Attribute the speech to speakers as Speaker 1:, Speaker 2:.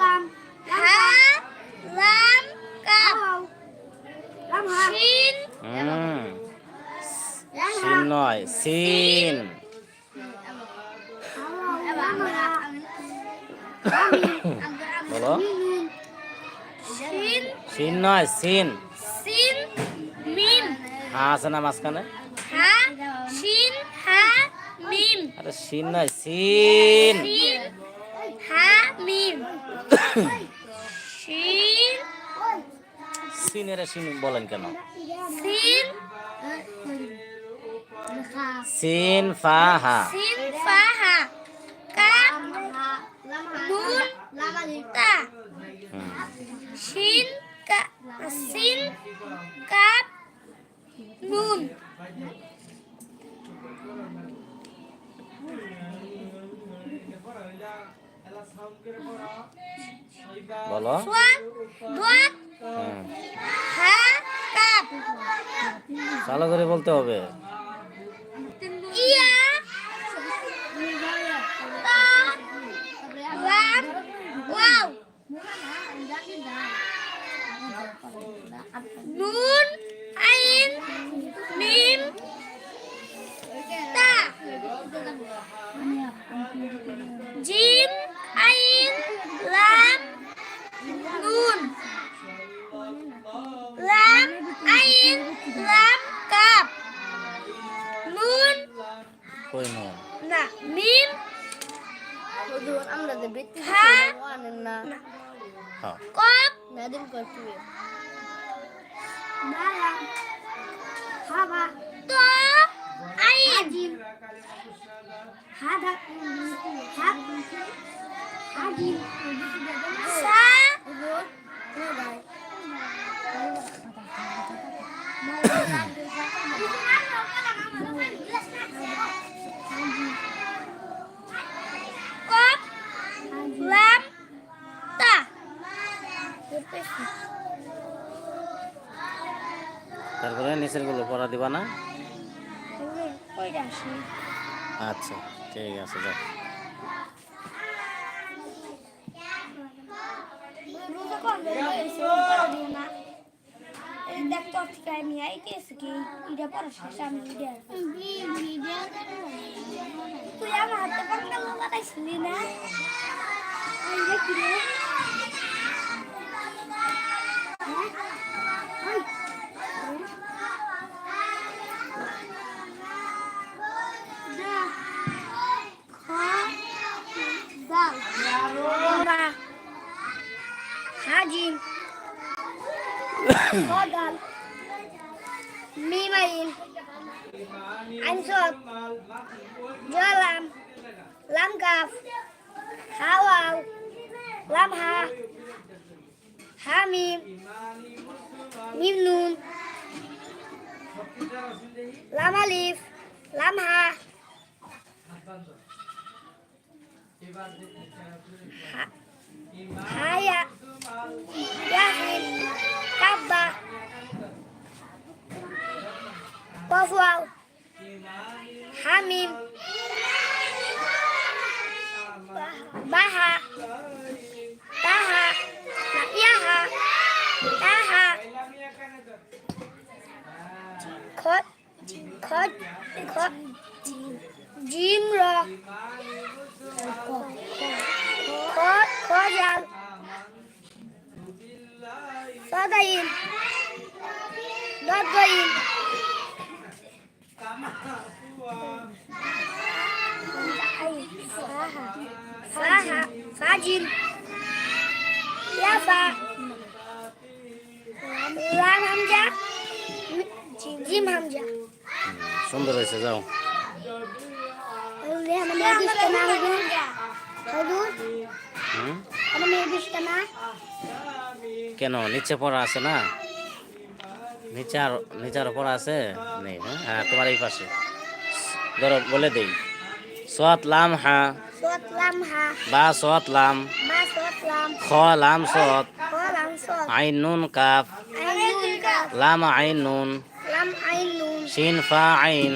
Speaker 1: লাম হা
Speaker 2: সিন নয় সিন বলো সিন নয় সিন
Speaker 1: সিন মিম
Speaker 2: হ্যাঁ আছে না মাঝখানে
Speaker 1: হা শিন হা মিম
Speaker 2: আরে সিন নয় সিন
Speaker 1: শিন হা মিম শিন
Speaker 2: সিনের সিন বলেন কেন
Speaker 1: সিন
Speaker 2: সিন ফা হা
Speaker 1: সিন ফা হা কাফ নুন তা
Speaker 2: হুম।
Speaker 1: শিন কা সিন কাফ নুন
Speaker 2: বলো। ভালো করে বলতে হবে।
Speaker 1: তা নুন আইন মিম তা জিম আইন লাম নুন লাম আইন লাম কাপ নুন
Speaker 2: কই নো?
Speaker 1: না মিম
Speaker 3: আমরা যে বৃত্তি
Speaker 1: হ্যাঁ।
Speaker 3: আনেন না
Speaker 2: হ্যাঁ।
Speaker 1: কপ।
Speaker 3: নাদিম করতে
Speaker 1: তো আইন সা কপ লাম তা
Speaker 2: তারপরে নিচেরগুলো পড়া দিবা না? আচ্ছা ঠিক আছে যাও।
Speaker 1: রোজা করবে এসে পড়া দিও না। এই দেখ তো ঠিক আমি আইতেছি কি ইটা পড়া শেষ আমি তুই আমার হাতে লাগাইছিলি না? হাজিম Kodal. Mimain. Ansot. Jalam. Lam gaf. Hawaw. Lam ha. Hamim. Mim nun. Hamim. Baha. Taha. Yaha. Taha. Khot. Khot. Khot. Jim ra. Khot. Khojal. Sadayin. Dadayin. May gusto na.
Speaker 2: কেন নিচে পড়া আছে না? নিচে আর নিচে আরও পড়া আছে? নেই হ্যাঁ? হ্যাঁ তোমার এই পাশে। ধরো বলে দেই। সৎ লাম হা
Speaker 1: lam ha.
Speaker 2: বা সৎ লাম
Speaker 1: suat lam.
Speaker 2: খ লাম সৎ
Speaker 1: Ko lam suat.
Speaker 2: আইন নুন কাফ
Speaker 1: Ainun ka.
Speaker 2: লাম আইন নুন
Speaker 1: Lam ainun.
Speaker 2: শিন ফা আইন